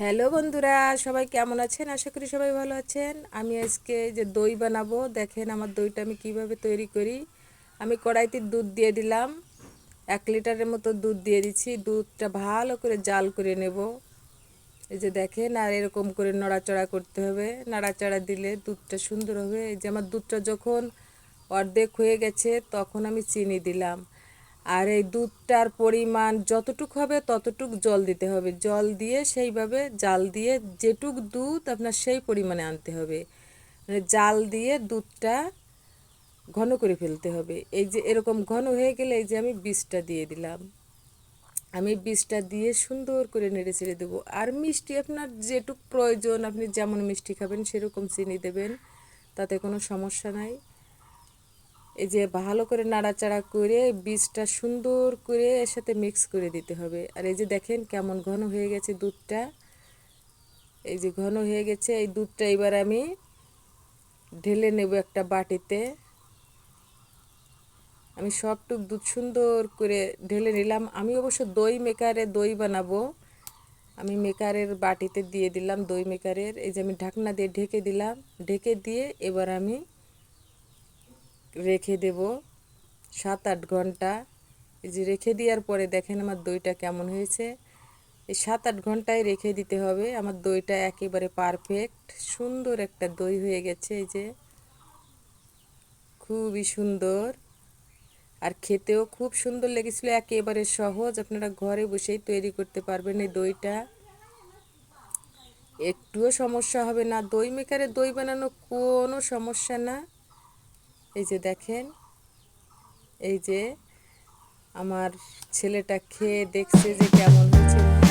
Hello বন্ধুরা, সবাই কেমন আছেন? আশা করি সবাই ভালো আছেন। আমি আজকে যে দই বানাবো, দেখেন আমার দইটা আমি কীভাবে তৈরি করি। আমি কড়াইতে দুধ দিয়ে দিলাম। এক লিটারের মতো দুধ দিয়ে দিচ্ছি। দুধটা ভালো করে জাল করে নেব। এই যে দেখেন, আর এরকম করে নড়াচড়া করতে হবে। নাড়াচাড়া দিলে দুধটা সুন্দর হবে। এই যে আমার দুধটা যখন অর্ধেক হয়ে গেছে, তখন আমি চিনি দিলাম। আর এই দুধটার পরিমাণ যতটুক হবে ততটুক জল দিতে হবে। জল দিয়ে সেইভাবে জাল দিয়ে যেটুক দুধ আপনার সেই পরিমাণে আনতে হবে। মানে জাল দিয়ে দুধটা ঘন করে ফেলতে হবে। এই যে এরকম ঘন হয়ে গেলে এই যে আমি বীজটা দিয়ে দিলাম। আমি বীজটা দিয়ে সুন্দর করে নেড়ে ছেড়ে দেবো। আর মিষ্টি আপনার যেটুক প্রয়োজন, আপনি যেমন মিষ্টি খাবেন সেরকম চিনি দেবেন, তাতে কোনো সমস্যা নাই। এই যে ভালো করে নাড়াচাড়া করে বীজটা সুন্দর করে এর সাথে মিক্স করে দিতে হবে। আর এই যে দেখেন কেমন ঘন হয়ে গেছে দুধটা। এই যে ঘন হয়ে গেছে, এই দুধটা এবার আমি ঢেলে নেব একটা বাটিতে। আমি সবটুক দুধ সুন্দর করে ঢেলে নিলাম। আমি অবশ্য দই মেকারে দই বানাবো। আমি মেকারের বাটিতে দিয়ে দিলাম দই মেকারের এই যে আমি ঢাকনা দিয়ে ঢেকে দিলাম। ঢেকে দিয়ে এবার আমি রেখে দেব সাত আট ঘণ্টা। এই যে রেখে দেওয়ার পরে দেখেন আমার দইটা কেমন হয়েছে। এই সাত আট ঘন্টায় রেখে দিতে হবে। আমার দইটা একেবারে পারফেক্ট সুন্দর একটা দই হয়ে গেছে এই যে। খুবই সুন্দর। আর খেতেও খুব সুন্দর লেগেছিলো, একেবারে সহজ। আপনারা ঘরে বসেই তৈরি করতে পারবেন এই দইটা। একটুও সমস্যা হবে না। দই মেকারে দই বানানো কোনো সমস্যা না। এই যে দেখেন এই যে আমার ছেলেটা খেয়ে দেখছে যে কেমন হয়েছে।